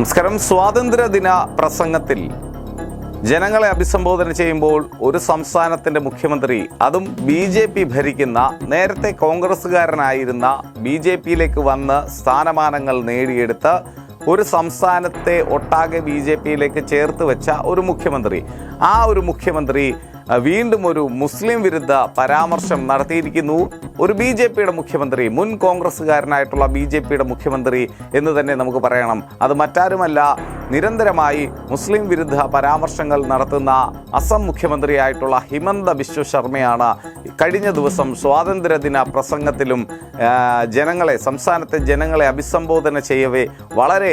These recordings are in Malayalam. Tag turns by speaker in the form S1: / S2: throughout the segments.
S1: നമസ്കാരം. സ്വാതന്ത്ര്യദിന പ്രസംഗത്തിൽ ജനങ്ങളെ അഭിസംബോധന ചെയ്യുമ്പോൾ ഒരു സംസ്ഥാനത്തിന്റെ മുഖ്യമന്ത്രി അതും ബി ജെ പി ഭരിക്കുന്ന നേരത്തെ കോൺഗ്രസ്സുകാരനായിരുന്ന ബി ജെ പിയിലേക്ക് വന്ന് സ്ഥാനമാനങ്ങൾ നേടിയെടുത്ത് ഒരു സംസ്ഥാനത്തെ ഒട്ടാകെ ബി ജെ പിയിലേക്ക് ചേർത്ത് വെച്ച ഒരു മുഖ്യമന്ത്രി. ആ ഒരു മുഖ്യമന്ത്രി വീണ്ടും ഒരു മുസ്ലിം വിരുദ്ധ പരാമർശം നടത്തിയിരിക്കുന്നു. ഒരു ബി ജെ പിയുടെ മുഖ്യമന്ത്രി മുൻ കോൺഗ്രസ്സുകാരനായിട്ടുള്ള ബി ജെ പിയുടെ മുഖ്യമന്ത്രി എന്ന് തന്നെ നമുക്ക് പറയണം. അത് മറ്റാരുമല്ല നിരന്തരമായി മുസ്ലിം വിരുദ്ധ പരാമർശങ്ങൾ നടത്തുന്ന അസം മുഖ്യമന്ത്രിയായിട്ടുള്ള ഹിമന്ത ബിശ്വ ശർമ്മയാണ് കഴിഞ്ഞ ദിവസം സ്വാതന്ത്ര്യദിന പ്രസംഗത്തിലും ജനങ്ങളെ സംസ്ഥാനത്തെ ജനങ്ങളെ അഭിസംബോധന ചെയ്യവേ വളരെ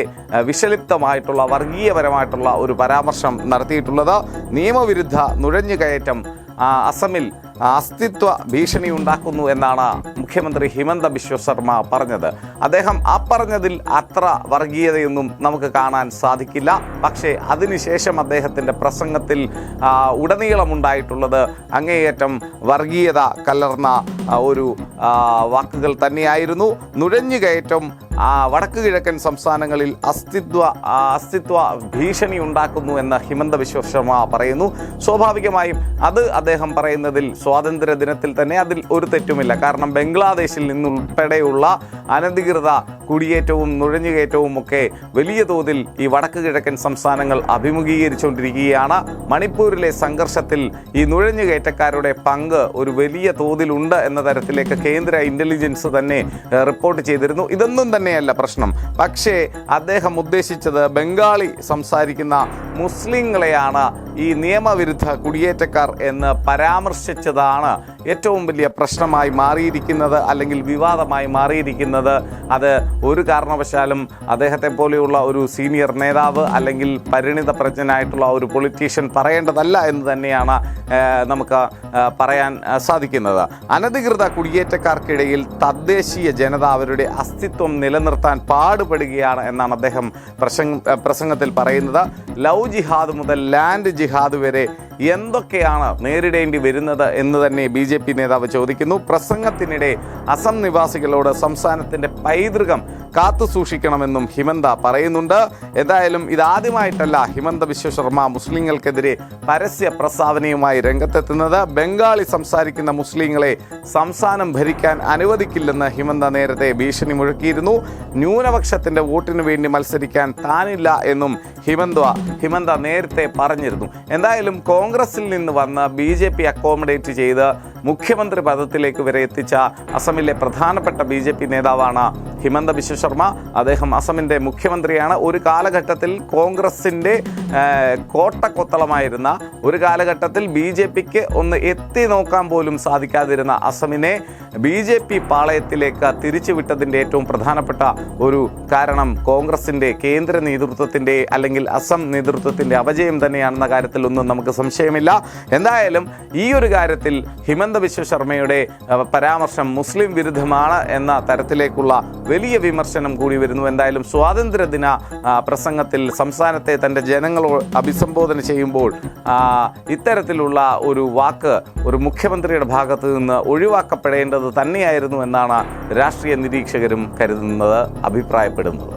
S1: വിഷലിപ്തമായിട്ടുള്ള വർഗീയപരമായിട്ടുള്ള ഒരു പരാമർശം നടത്തിയിട്ടുള്ളത്. നിയമവിരുദ്ധ നുഴഞ്ഞുകയറ്റം അസമിൽ അസ്തിത്വ ഭീഷണി ഉണ്ടാക്കുന്നു എന്നാണ് മുഖ്യമന്ത്രി ഹിമന്ത ബിശ്വ ശർമ്മ പറഞ്ഞത്. അദ്ദേഹം ആ പറഞ്ഞതിൽ അത്ര വർഗീയതയൊന്നും നമുക്ക് കാണാൻ സാധിക്കില്ല. പക്ഷേ അതിനുശേഷം അദ്ദേഹത്തിന്റെ പ്രസംഗത്തിൽ ഉടനീളം ഉടനീളമുണ്ടായിട്ടുള്ളത് അങ്ങേയറ്റം വർഗീയത കലർന്ന ഒരു വാക്കുകൾ തന്നെയായിരുന്നു. നുഴഞ്ഞുകയറ്റം ആ വടക്ക് കിഴക്കൻ സംസ്ഥാനങ്ങളിൽ അസ്തിത്വ അസ്തിത്വ ഭീഷണി ഉണ്ടാക്കുന്നു എന്ന് ഹിമന്ത ബിശ്വ ശർമ്മ പറയുന്നു. സ്വാഭാവികമായും അത് അദ്ദേഹം പറയുന്നതിൽ സ്വാതന്ത്ര്യ ദിനത്തിൽ തന്നെ അതിൽ ഒരു തെറ്റുമില്ല. കാരണം ബംഗ്ലാദേശിൽ നിന്നുൾപ്പെടെയുള്ള അനധികൃത കുടിയേറ്റവും നുഴഞ്ഞുകയറ്റവും ഒക്കെ വലിയ തോതിൽ ഈ വടക്ക് കിഴക്കൻ സംസ്ഥാനങ്ങൾ അഭിമുഖീകരിച്ചുകൊണ്ടിരിക്കുകയാണ്. മണിപ്പൂരിലെ സംഘർഷത്തിൽ ഈ നുഴഞ്ഞുകയറ്റക്കാരുടെ പങ്ക് ഒരു വലിയ തോതിലുണ്ട് എന്ന തരത്തിലേക്ക് കേന്ദ്ര ഇന്റലിജൻസ് തന്നെ റിപ്പോർട്ട് ചെയ്തിരുന്നു. ഇതൊന്നും തന്നെയല്ല പ്രശ്നം. പക്ഷേ അദ്ദേഹം ഉദ്ദേശിച്ചത് ബംഗാളി സംസാരിക്കുന്ന മുസ്ലിങ്ങളെയാണ് ഈ നിയമവിരുദ്ധ കുടിയേറ്റക്കാർ എന്ന് പരാമർശിച്ചതാണ് ഏറ്റവും വലിയ പ്രശ്നമായി മാറിയിരിക്കുന്നത് അല്ലെങ്കിൽ വിവാദമായി മാറിയിരിക്കുന്നത്. അത് ഒരു കാരണവശാലും അദ്ദേഹത്തെ പോലെയുള്ള ഒരു സീനിയർ നേതാവ് അല്ലെങ്കിൽ പരിണിത പ്രജ്ഞനായിട്ടുള്ള ഒരു പൊളിറ്റീഷ്യൻ പറയേണ്ടതല്ല എന്ന് തന്നെയാണ് നമുക്ക് പറയാൻ സാധിക്കുന്നത്. അനധികൃത കുടിയേറ്റക്കാർക്കിടയിൽ തദ്ദേശീയ ജനത അവരുടെ അസ്തിത്വം നിലനിർത്താൻ പാടുപെടുകയാണ് എന്നാണ് അദ്ദേഹം പ്രസംഗ പ്രസംഗത്തിൽ പറയുന്നത്. ലവ് ജിഹാദ് മുതൽ ലാൻഡ് ജിഹാദ് വരെ എന്തൊക്കെയാണ് നേരിടേണ്ടി വരുന്നത് എന്ന് തന്നെ ബി ജെ പി നേതാവ് ചോദിക്കുന്നു. പ്രസംഗത്തിനിടെ അസം നിവാസികളോട് സംസ്ഥാനത്തിന്റെ പൈതൃകം കാത്തു സൂക്ഷിക്കണമെന്നും ഹിമന്ത പറയുന്നുണ്ട്. എന്തായാലും ഇതാദ്യമായിട്ടല്ല ഹിമന്ത വിശ്വശർമ്മ മുസ്ലിങ്ങൾക്കെതിരെ പരസ്യ പ്രസ്താവനയുമായി രംഗത്തെത്തുന്നത്. ബംഗാളി സംസാരിക്കുന്ന മുസ്ലിങ്ങളെ സംസ്ഥാനം ഭരിക്കാൻ അനുവദിക്കില്ലെന്ന് ഹിമന്ത നേരത്തെ ഭീഷണി മുഴക്കിയിരുന്നു. ന്യൂനപക്ഷത്തിന്റെ വോട്ടിന് വേണ്ടി മത്സരിക്കാൻ താനില്ല എന്നും ഹിമന്ത ഹിമന്ത നേരത്തെ പറഞ്ഞിരുന്നു. എന്തായാലും കോൺഗ്രസിൽ നിന്ന് വന്ന് ബി ജെ പി അക്കോമഡേറ്റ് ചെയ്ത് മുഖ്യമന്ത്രി പദത്തിലേക്ക് വരെ എത്തിച്ച അസമിലെ പ്രധാനപ്പെട്ട ബി ജെ പി നേതാവാണ് ഹിമന്ത ബിശ്വ ശർമ്മ. അദ്ദേഹം അസമിന്റെ മുഖ്യമന്ത്രിയാണ്. ഒരു കാലഘട്ടത്തിൽ കോൺഗ്രസിന്റെ കോട്ടക്കൊത്തളമായിരുന്ന ഒരു കാലഘട്ടത്തിൽ ബി ജെ പിക്ക് ഒന്ന് എത്തി നോക്കാൻ പോലും സാധിക്കാതിരുന്ന അസമിനെ ബി ജെ പി പാളയത്തിലേക്ക് തിരിച്ചുവിട്ടതിന്റെ ഏറ്റവും പ്രധാനപ്പെട്ട ഒരു കാരണം കോൺഗ്രസിന്റെ കേന്ദ്ര നേതൃത്വത്തിന്റെ അല്ലെങ്കിൽ അസം നേതൃത്വത്തിന്റെ അപജയം തന്നെയാണെന്ന കാര്യത്തിൽ ഒന്നും നമുക്ക് സംശയമില്ല. എന്തായാലും ഈ ഒരു കാര്യത്തിൽ ഹിമന്ത ബിശ്വ ശർമ്മയുടെ അഹ്, പരാമർശം മുസ്ലിം വിരുദ്ധമാണ് എന്ന തരത്തിലേക്കുള്ള വലിയ വിമർശനം കൂടി വരുന്നു. എന്തായാലും സ്വാതന്ത്ര്യദിന ദിന പ്രസംഗത്തിൽ സംസ്ഥാനത്തെ തന്റെ ജനങ്ങളോട് അഭിസംബോധന ചെയ്യുമ്പോൾ ഇത്തരത്തിലുള്ള ഒരു വാക്ക് ഒരു മുഖ്യമന്ത്രിയുടെ ഭാഗത്ത് നിന്ന് ഒഴിവാക്കപ്പെടേണ്ടത് തന്നെയായിരുന്നു എന്നാണ് രാഷ്ട്രീയ നിരീക്ഷകരും കരുതുന്നത് അഭിപ്രായപ്പെടുന്നത്.